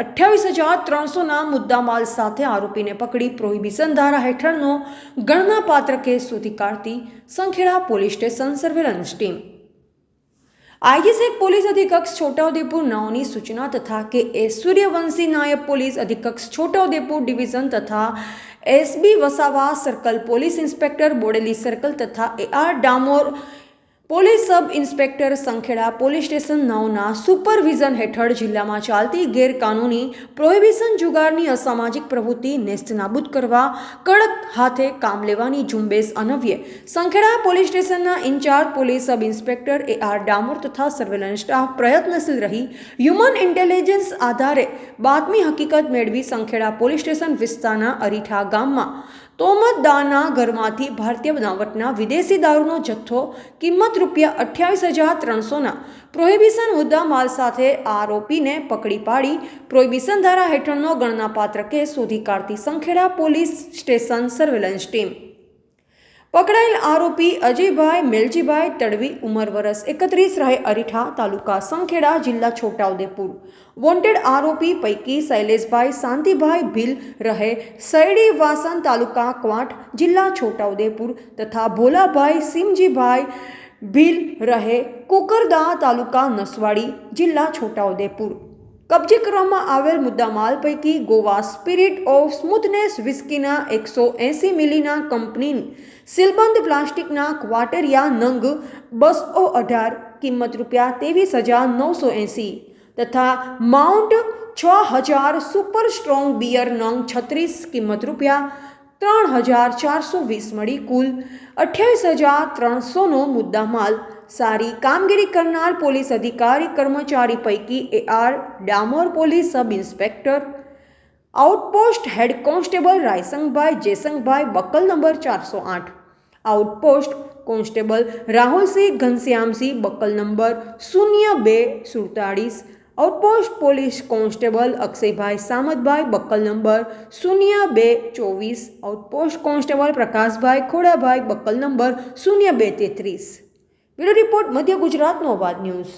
અઠ્યાવીસ હજાર ત્રણસોના મુદ્દામાલ સાથે આરોપીને પકડી પ્રોહિબિશન ધારા હેઠળનો ગણનાપાત્ર કેસ શોધી કાઢતી Sankheda police station surveillance team. આઈજીસેક police અધિકક્ષ છોટાઉદેપુર નાઓની સૂચના તથા કે એસ સૂર્યવંશી નાયબ પોલીસ અધિકક્ષ છોટાઉદેપુર ડિવિઝન તથા SB Vasava circle police inspector Bodeli circle તથા AR Damor police sub inspector Sankheda police station નવના supervision હેઠળ જિલ્લામાં ચાલતી ગેરકાનૂની પ્રોહિબિશન જુગારની અસામાજિક પ્રવૃત્તિ નેસ્તનાબૂદ કરવા, કડક હાથે કામ લેવાની ઝુંબેશ અનવ્ય. સંખેડા પોલીસ સ્ટેશનના in charge police sub inspector A R Damor તથા સર્વેલન્સ સ્ટાફ પ્રયત્નશીલ રહી. હ્યુમન ઇન્ટેલિજન્સ આધારે બાતમી હકીકત મેળવી સંખેડા પોલીસ સ્ટેશન વિસ્તારના અરીઠા ગામમાં તોમતદારના ઘરમાંથી ભારતીય બનાવટના વિદેશી દારૂનો જથ્થો કિંમત રૂપિયા અઠ્યાવીસ હજાર ત્રણસોના પ્રોહિબિશન મુદ્દા માલ સાથે આરોપીને પકડી પાડી પ્રોહિબિશન ધારા હેઠળનો ગણનાપાત્ર કેસ શોધી કાઢતી Sankheda police station surveillance team. પકડાયેલ આરોપી અજયભાઈ મેલજીભાઈ તડવી, ઉંમર વરસ એકત્રીસ રહે અરીઠા તાલુકા સંખેડા, જિલ્લા છોટાઉદેપુર. વોન્ટેડ આરોપી પૈકી શૈલેષભાઈ શાંતિભાઈ ભીલ રહે સૈડી વાસણ તાલુકા ક્વાંટ, જિલ્લા છોટાઉદેપુર તથા ભોલાભાઈ સિમજીભાઈ ભીલ રહે કુકરદા તાલુકા નસવાડી, જિલ્લા છોટાઉદેપુર. કબજે કરવામાં આવેલ મુદ્દામાલ પૈકી ગોવા સ્પિરિટ ઓફ સ્મૂથનેસ વિસ્કીના એકસો એંસી મિલીના કંપની સીલબંધ પ્લાસ્ટિકના ક્વાટરિયા નંગ બસો અઢાર, કિંમત રૂપિયા ત્રેવીસ હજાર નવસો એંસી તથા માઉન્ટ છ હજાર સુપર સ્ટ્રોંગ બિયર નંગ છત્રીસ, કિંમત રૂપિયા ત્રણ હજાર ચારસો વીસ મળી કુલ અઠ્યાવીસ હજાર ત્રણસોનો મુદ્દામાલ સારી કામગીરી કરનાર પોલીસ અધિકારી કર્મચારી પૈકી A R Damor police sub inspector outpost head constable Raysangbhai Jesangbhai buckle number ચારસો આઠ outpost constable Rahulsinh Ghanshyamsinh buckle number શૂન્ય બે સુડતાળીસ outpost police constable Akshaybhai Samatbhai buckle number શૂન્ય બે ચોવીસ outpost constable Prakashbhai Khodabhai buckle number શૂન્ય બે તેત્રીસ બ્યુરો રિપોર્ટ મધ્ય ગુજરાતનો અવાજ ન્યૂઝ.